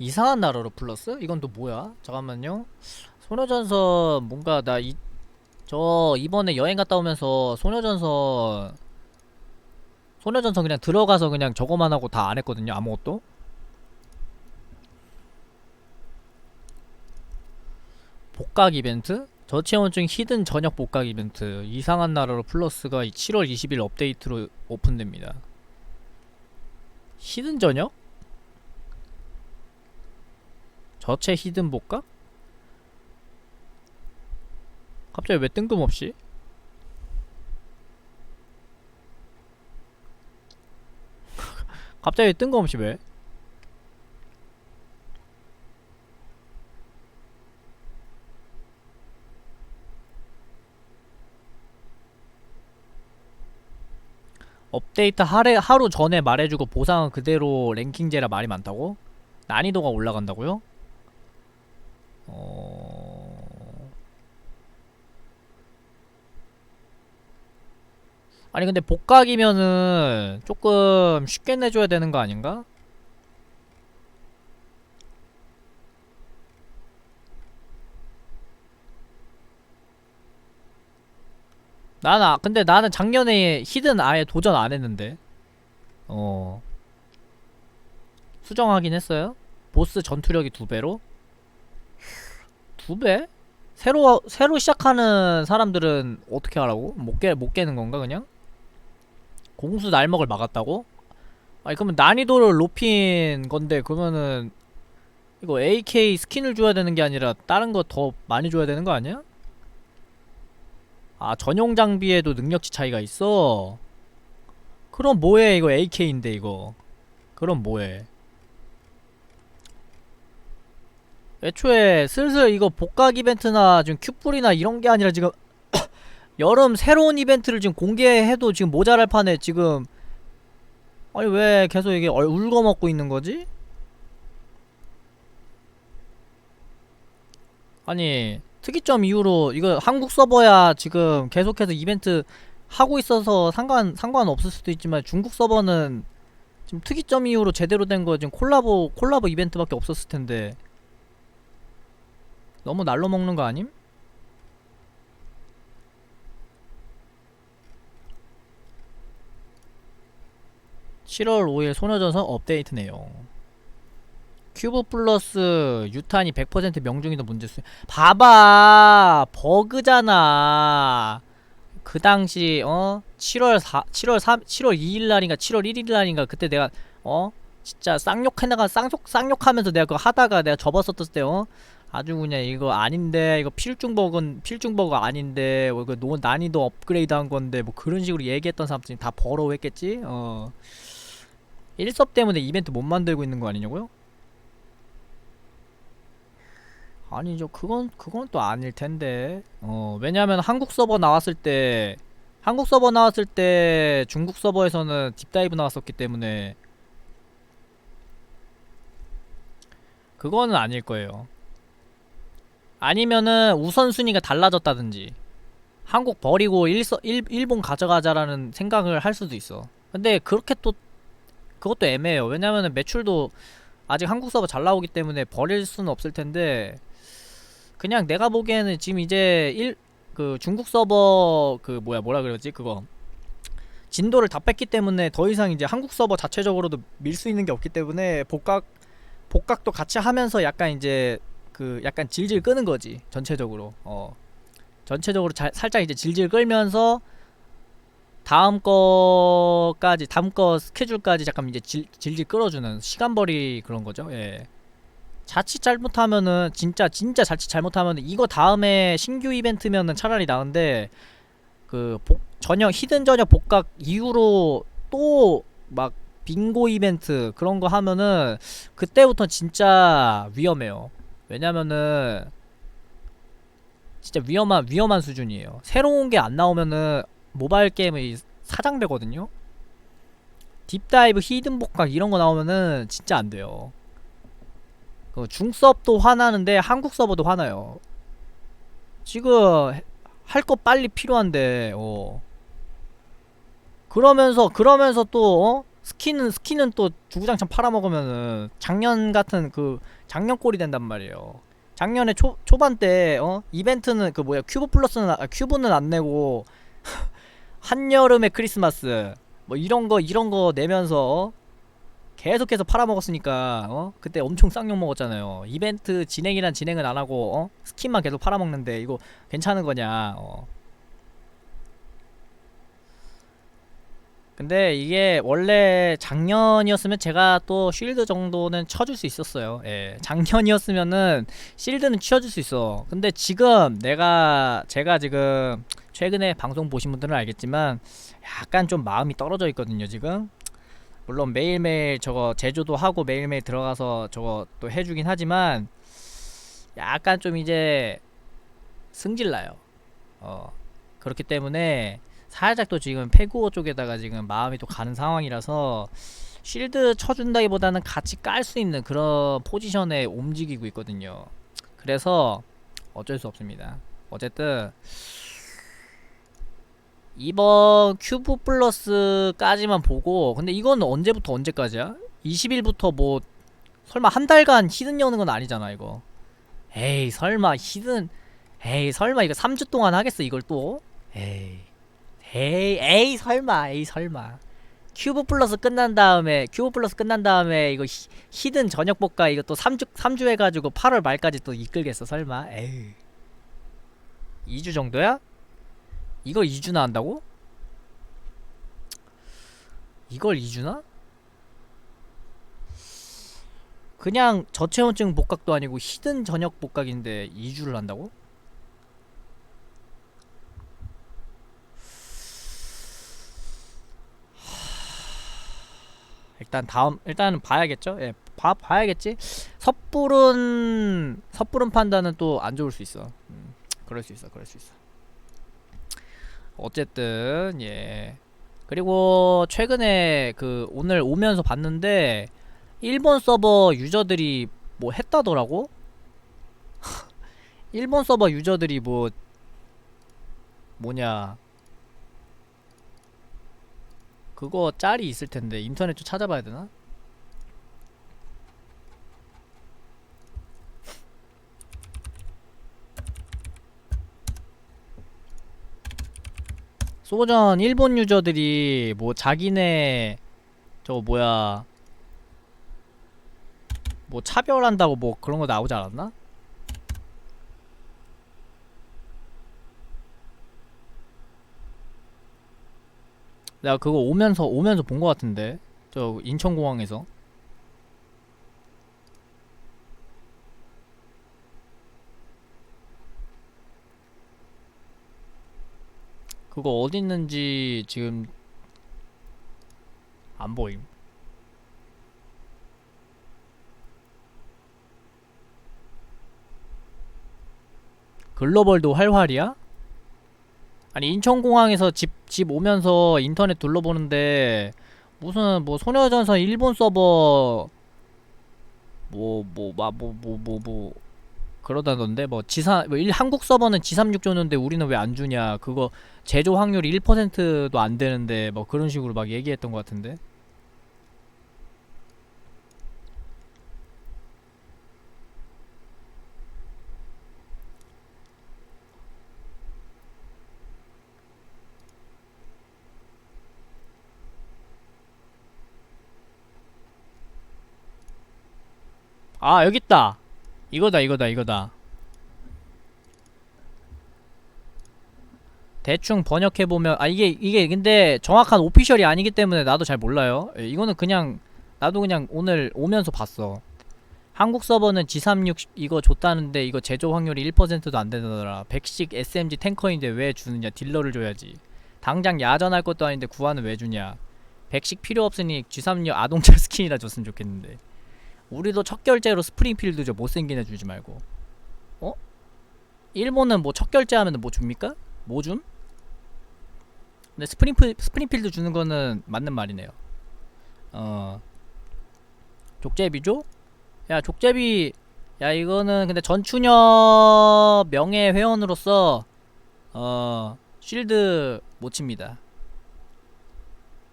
이상한 나라로 플러스? 이건 또 뭐야? 잠깐만요. 소녀전선 뭔가 나 이 저 이번에 여행 갔다 오면서 소녀전선 소녀전선 그냥 들어가서 그냥 저거만 하고 다 안 했거든요. 아무것도. 복각 이벤트? 저체온증 히든 저녁 복각 이벤트 이상한 나라로 플러스가 7월 20일 업데이트로 오픈됩니다. 히든 저녁? 저체 히든 복각? 갑자기 왜 뜬금없이? 갑자기 뜬금없이 왜? 업데이트 하래, 하루 전에 말해주고 보상은 그대로 랭킹제라 말이 많다고? 난이도가 올라간다고요? 아니 근데 복각이면은 조금 쉽게 내줘야 되는 거 아닌가? 나는 아- 근데 나는 작년에 히든 아예 도전 안 했는데 어 수정하긴 했어요 보스 전투력이 두 배로 두 배? 새로 새로 시작하는 사람들은 어떻게 하라고? 못 깨 못 깨는 건가 그냥? 공수 날먹을 막았다고? 아니 그러면 난이도를 높인 건데 그러면은 이거 AK 스킨을 줘야 되는 게 아니라 다른 거 더 많이 줘야 되는 거 아니야? 아 전용 장비에도 능력치 차이가 있어. 그럼 뭐해 이거 AK인데 이거. 그럼 뭐해? 애초에 슬슬 이거 복각 이벤트나 지금 큐뿔이나 이런 게 아니라 지금 여름 새로운 이벤트를 지금 공개해도 지금 모자랄 판에 지금 아니 왜 계속 이게 얼- 울거먹고 있는 거지? 아니 특이점 이후로 이거 한국 서버야 지금 계속해서 이벤트 하고 있어서 상관 상관 없을 수도 있지만 중국 서버는 지금 특이점 이후로 제대로 된 거 지금 콜라보 콜라보 이벤트밖에 없었을 텐데 너무 날로 먹는 거 아님? (7월 5일) 소녀전선 업데이트 내용. 큐브 플러스 유탄이 100% 명중이도 문제수 봐봐! 버그잖아! 그 당시 어? 7월 4 7월 3 7월 2일 날인가 7월 1일 날인가 그때 내가 어? 진짜 쌍욕해나가 쌍욕 쌍욕하면서 내가 그거 하다가 내가 접었었을 때 어? 아주 그냥 이거 아닌데 이거 필중 버그는 필중 버그 아닌데 뭐 이거 노 난이도 업그레이드 한 건데 뭐 그런 식으로 얘기했던 사람들이 다 버러워했겠지? 어 일섭 때문에 이벤트 못 만들고 있는 거 아니냐고요? 아니죠. 그건 그건 또 아닐 텐데. 어, 왜냐면 한국 서버 나왔을 때 한국 서버 나왔을 때 중국 서버에서는 딥다이브 나왔었기 때문에 그거는 아닐 거예요. 아니면은 우선순위가 달라졌다든지 한국 버리고 일서, 일, 일본 가져가자라는 생각을 할 수도 있어. 근데 그렇게 또 그것도 애매해요. 왜냐면은 매출도 아직 한국 서버 잘 나오기 때문에 버릴 수는 없을 텐데 그냥 내가 보기에는 지금 이제 일 그 중국 서버 그 뭐야 뭐라 그러지? 그거 진도를 다 뺐기 때문에 더 이상 이제 한국 서버 자체적으로도 밀 수 있는 게 없기 때문에 복각 복각도 같이 하면서 약간 이제 그 약간 질질 끄는 거지 전체적으로. 어. 전체적으로 잘 살짝 이제 질질 끌면서 다음 거까지 다음 거 스케줄까지 잠깐 이제 질, 질질 끌어주는 시간벌이 그런 거죠 예. 자칫 잘못하면은 진짜 진짜 자칫 잘못하면은 이거 다음에 신규 이벤트면은 차라리 나은데 그 복, 저녁 히든 저녁 복각 이후로 또 막 빙고 이벤트 그런 거 하면은 그때부터 진짜 위험해요. 왜냐면은 진짜 위험한 위험한 수준이에요. 새로운 게 안 나오면은 모바일 게임이 사장되거든요. 딥다이브 히든 복각 이런 거 나오면은 진짜 안 돼요. 그 중서버도 화나는데 한국 서버도 화나요. 지금 할 거 빨리 필요한데 어. 그러면서 그러면서 또 어? 스킨은 스킨은 또 주구장창 팔아먹으면은 작년 같은 그 작년 꼴이 된단 말이에요. 작년에 초 초반 때 어 이벤트는 그 뭐야 큐브 플러스는 아, 큐브는 안 내고 한여름의 크리스마스 뭐 이런 거 이런 거 내면서 어? 계속해서 팔아먹었으니까 어 그때 엄청 쌍욕 먹었잖아요. 이벤트 진행이란 진행은 안 하고 어 스킨만 계속 팔아먹는데 이거 괜찮은 거냐? 어. 근데 이게 원래 작년이었으면 제가 또 쉴드 정도는 쳐줄 수 있었어요. 예. 작년이었으면은 실드는 치워줄 수 있어. 근데 지금 내가 제가 지금 최근에 방송 보신 분들은 알겠지만 약간 좀 마음이 떨어져 있거든요, 지금. 물론 매일매일 저거 제조도 하고 매일매일 들어가서 저거 또 해주긴 하지만 약간 좀 이제 승질나요. 어. 그렇기 때문에 살짝 또 지금 페구어 쪽에다가 지금 마음이 또 가는 상황이라서 쉴드 쳐준다기보다는 같이 깔 수 있는 그런 포지션에 움직이고 있거든요. 그래서 어쩔 수 없습니다. 어쨌든 이번 큐브 플러스까지만 보고 근데 이건 언제부터 언제까지야? 20일부터 뭐 설마 한 달간 히든 여는 건 아니잖아 이거. 에이 설마 히든 에이 설마 이거 3주 동안 하겠어 이걸 또? 에이 에이 에이 설마 에이 설마. 큐브 플러스 끝난 다음에 큐브 플러스 끝난 다음에 이거 히, 히든 저녁 볶아 이거 또 3주 3주 해가지고 8월 말까지 또 이끌겠어 설마? 에이. 2주 정도야? 이걸 2주나 한다고? 이걸 2주나? 그냥 저체온증 복각도 아니고 히든 저녁 복각인데 2주를 한다고? 일단 다음 일단은 봐야겠죠. 예, 봐 봐야겠지. 섣부른 섣부른 판단은 또 안 좋을 수 있어. 음, 그럴 수 있어, 그럴 수 있어. 어쨌든 예. 그리고 최근에 그 오늘 오면서 봤는데 일본 서버 유저들이 뭐 했다더라고. 일본 서버 유저들이 뭐 뭐냐 그거 짤이 있을 텐데 인터넷 좀 찾아봐야 되나? 소전 일본 유저들이 뭐 자기네 저거 뭐야 뭐 차별한다고 뭐 그런 거 나오지 않았나? 내가 그거 오면서 오면서 본 거 같은데 저 인천공항에서 그거 어디 있는지 지금 안 보임. 글로벌도 활활이야? 아니 인천공항에서 집, 집 오면서 인터넷 둘러보는데 무슨 뭐 소녀전선 일본 서버 뭐 뭐 뭐 뭐 뭐뭐 뭐 그러다던데 뭐 지사 뭐 일, 한국 서버는 G36 줬는데 우리는 왜 안 주냐. 그거 제조 확률이 1%도 안 되는데 뭐 그런 식으로 막 얘기했던 것 같은데. 아 여기 있다 이거다 이거다 이거다. 대충 번역해보면 아 이게 이게 근데 정확한 오피셜이 아니기 때문에 나도 잘 몰라요. 예, 이거는 그냥 나도 그냥 오늘 오면서 봤어. 한국 서버는 G36 이거 줬다는데 이거 제조 확률이 1%도 안 되더라. 100씩 SMG 탱커인데 왜 주느냐 딜러를 줘야지. 당장 야전할 것도 아닌데 구하는 왜 주냐. 100씩 필요 없으니 G36 아동차 스킨이라 줬으면 좋겠는데 우리도 첫 결제로 스프링필드 줘 못생긴 애 주지 말고 어? 일본은 뭐 첫 결제하면 뭐 줍니까? 뭐 줌? 근데 스프링필, 스프링필드 주는 거는 맞는 말이네요 어 족제비죠? 야 족제비 야 이거는 근데 전추녀 명예 회원으로서 어 쉴드 못 칩니다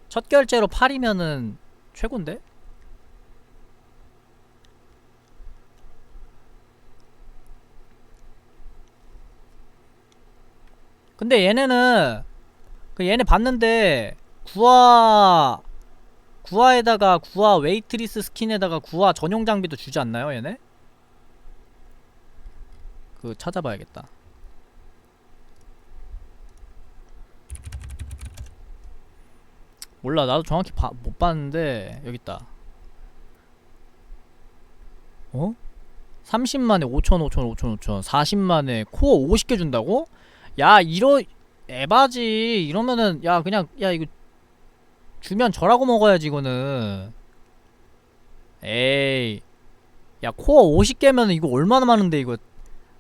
첫 결제로 8이면은 최고인데? 근데 얘네는 그 얘네 봤는데 구화 구화에다가 구화 웨이트리스 스킨에다가 구화 전용 장비도 주지 않나요 얘네? 그 찾아봐야겠다 몰라 나도 정확히 봐- 못 봤는데 여기 있다 어? 30만에 5천 5천 5천 5천 40만에 코어 50개 준다고? 야 이러 에바지 이러면은 야 그냥 야 이거 주면 저라고 먹어야지 이거는 에이 야 코어 50개면은 이거 얼마나 많은데 이거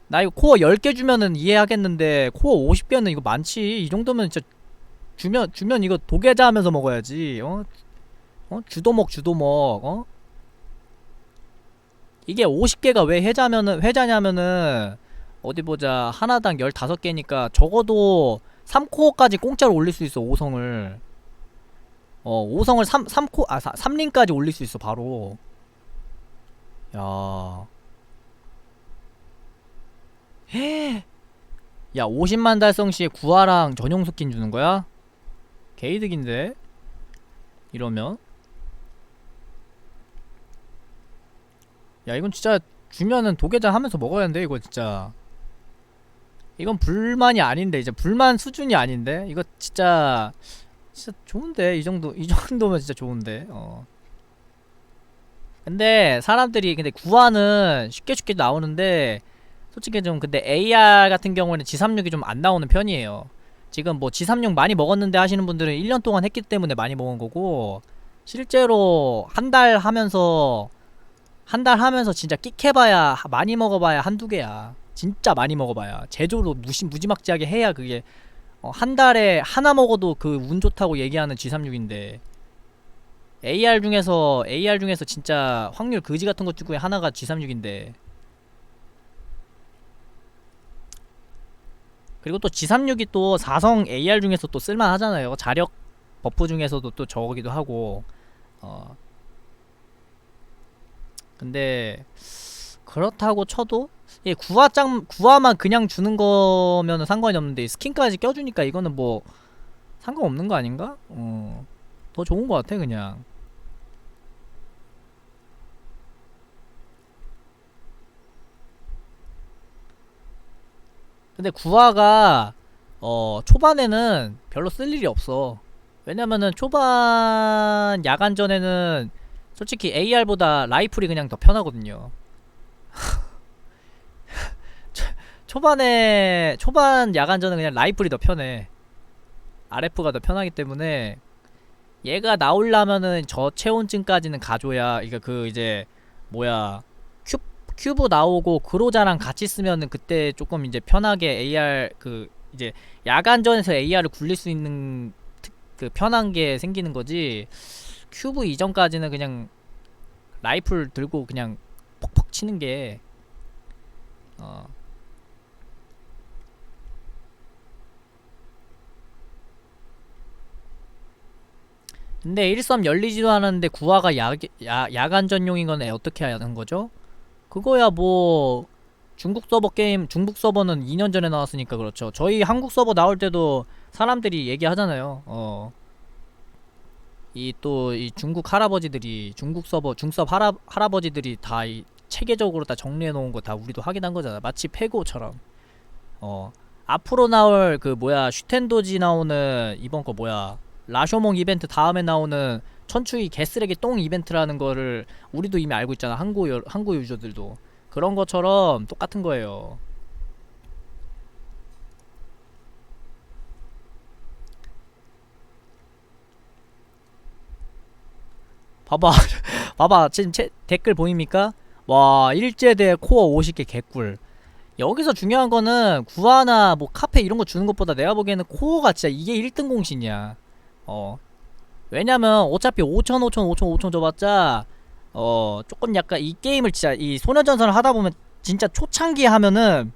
나 이거 코어 10개 주면은 이해하겠는데 코어 50개는 이거 많지 이 정도면 진짜 주면 주면 이거 도계자 하면서 먹어야지 어? 어? 주도먹 주도먹 어? 이게 50개가 왜 회자면은 회자냐면은 어디 보자. 하나당 15개니까 적어도 3코어까지 공짜로 올릴 수 있어 5성을. 어 5성을 3, 3코 아 3링까지 올릴 수 있어 바로. 야. 헤. 야 50만 달성 시에 구화랑 전용 스킨 주는 거야? 개이득인데? 이러면? 야 이건 진짜 주면은 도계자 하면서 먹어야 돼 이거 진짜 이건 불만이 아닌데 이제 불만 수준이 아닌데? 이거 진짜 진짜 좋은데? 이 정도 이 정도면 진짜 좋은데 어. 근데 사람들이 근데 구화는 쉽게 쉽게 나오는데 솔직히 좀 근데 AR 같은 경우에는 G36이 좀 안 나오는 편이에요. 지금 뭐 G36 많이 먹었는데 하시는 분들은 1년 동안 했기 때문에 많이 먹은 거고 실제로 한 달 하면서 한 달 하면서 진짜 끽해봐야 하- 많이 먹어봐야 한두 개야 진짜 많이 먹어봐야 제조로 무시, 무지막지하게 해야 그게 어, 한 달에 하나 먹어도 그 운 좋다고 얘기하는 G36인데 AR 중에서 AR 중에서 진짜 확률 거지 같은 것 중에 하나가 G36인데 그리고 또 G36이 또 4성 AR 중에서 또 쓸만하잖아요. 자력 버프 중에서도 또 저거기도 하고. 어. 근데 그렇다고 쳐도 예 구화짱 구화만 그냥 주는 거면은 상관이 없는데 스킨까지 껴주니까 이거는 뭐 상관없는 거 아닌가? 어 더 좋은 거 같아 그냥 근데 구화가 어 초반에는 별로 쓸 일이 없어 왜냐면은 초반 야간전에는 솔직히 AR보다 라이플이 그냥 더 편하거든요. 초- 초반에 초반 야간전은 그냥 라이플이 더 편해. RF가 더 편하기 때문에 얘가 나오려면은 저 체온증까지는 가줘야 이거 그 이제 뭐야 큐 큐브 나오고 그로자랑 같이 쓰면은 그때 조금 이제 편하게 AR 그 이제 야간전에서 AR을 굴릴 수 있는 특- 그 편한 게 생기는 거지. 큐브 이전까지는 그냥 라이플 들고 그냥 퍽퍽 치는 게 어. 근데 1섬 열리지도 않았는데 구화가 야, 야, 야간 전용인 건 어떻게 하는 거죠? 그거야 뭐 중국 서버 게임 중국 서버는 2년 전에 나왔으니까 그렇죠. 저희 한국 서버 나올 때도 사람들이 얘기하잖아요. 어. 이또이 중국 할아버지들이 중국 서버 중섭 할아, 할아버지들이 다 이 체계적으로 다 정리해 놓은 거 다 우리도 확인한 거잖아. 마치 페고처럼. 어. 앞으로 나올 그 뭐야 슈텐도지 나오는 이번 거 뭐야 라쇼몽 이벤트 다음에 나오는 천추이 개쓰레기 똥 이벤트라는 거를 우리도 이미 알고 있잖아. 한국 여, 한국 유저들도 그런 것처럼 똑같은 거예요. 봐봐 봐봐 지금 채, 댓글 보입니까? 와 일제대 코어 50개 개꿀 여기서 중요한 거는 구하나 뭐 카페 이런 거 주는 것보다 내가 보기에는 코어가 진짜 이게 1등 공신이야 어. 왜냐면 어차피 5천 5천 5천 5천 줘봤자 어 조금 약간 이 게임을 진짜 이 소녀전선을 하다 보면 진짜 초창기 하면은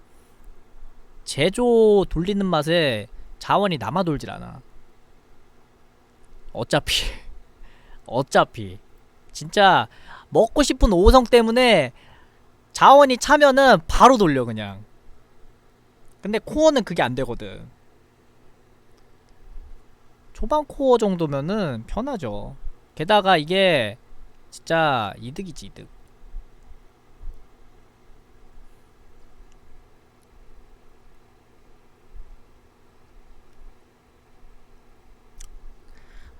제조 돌리는 맛에 자원이 남아 돌질 않아. 어차피. 어차피. 진짜 먹고 싶은 5성 때문에 자원이 차면은 바로 돌려 그냥. 근데 코어는 그게 안 되거든 초반 코어 정도면은 편하죠. 게다가 이게 진짜 이득이지 이득.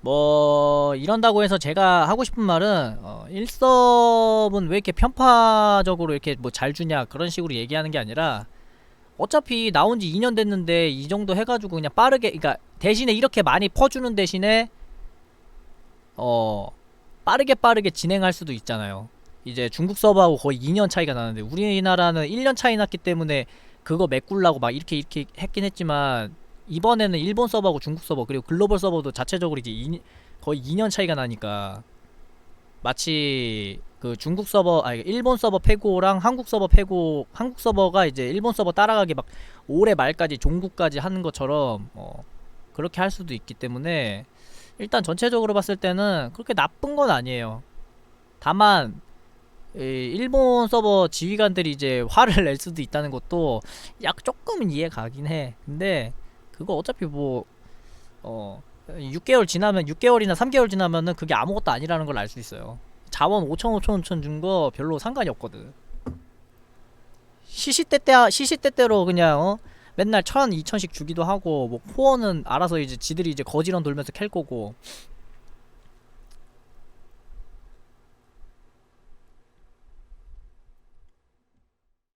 뭐 이런다고 해서 제가 하고 싶은 말은 어, 일섭은 왜 이렇게 편파적으로 이렇게 뭐 잘 주냐 그런 식으로 얘기하는 게 아니라 어차피 나온 지 2년 됐는데 이 정도 해가지고 그냥 빠르게 그러니까 대신에 이렇게 많이 퍼주는 대신에 어 빠르게 빠르게 진행할 수도 있잖아요. 이제 중국 서버하고 거의 2년 차이가 나는데 우리나라는 1년 차이 났기 때문에 그거 메꾸려고 막 이렇게 이렇게 했긴 했지만 이번에는 일본 서버하고 중국 서버 그리고 글로벌 서버도 자체적으로 이제 이- 거의 2년 차이가 나니까 마치 그 중국 서버 아니 일본 서버 패고랑 한국 서버 패고 한국 서버가 이제 일본 서버 따라가기 막 올해 말까지 종국까지 하는 것처럼 어 그렇게 할 수도 있기 때문에 일단 전체적으로 봤을 때는 그렇게 나쁜 건 아니에요. 다만 이 일본 서버 지휘관들이 이제 화를 낼 수도 있다는 것도 약 조금은 이해 가긴 해. 근데 그거 어차피 뭐 어 6개월 지나면 6개월이나 3개월 지나면은 그게 아무것도 아니라는 걸 알 수 있어요. 자원 5천 5천 5천 준 거 별로 상관이 없거든. 시시때때 시시때때로 그냥 어 맨날 천, 이천씩 주기도 하고 뭐 코어는 알아서 이제 지들이 이제 거지런 돌면서 캘 거고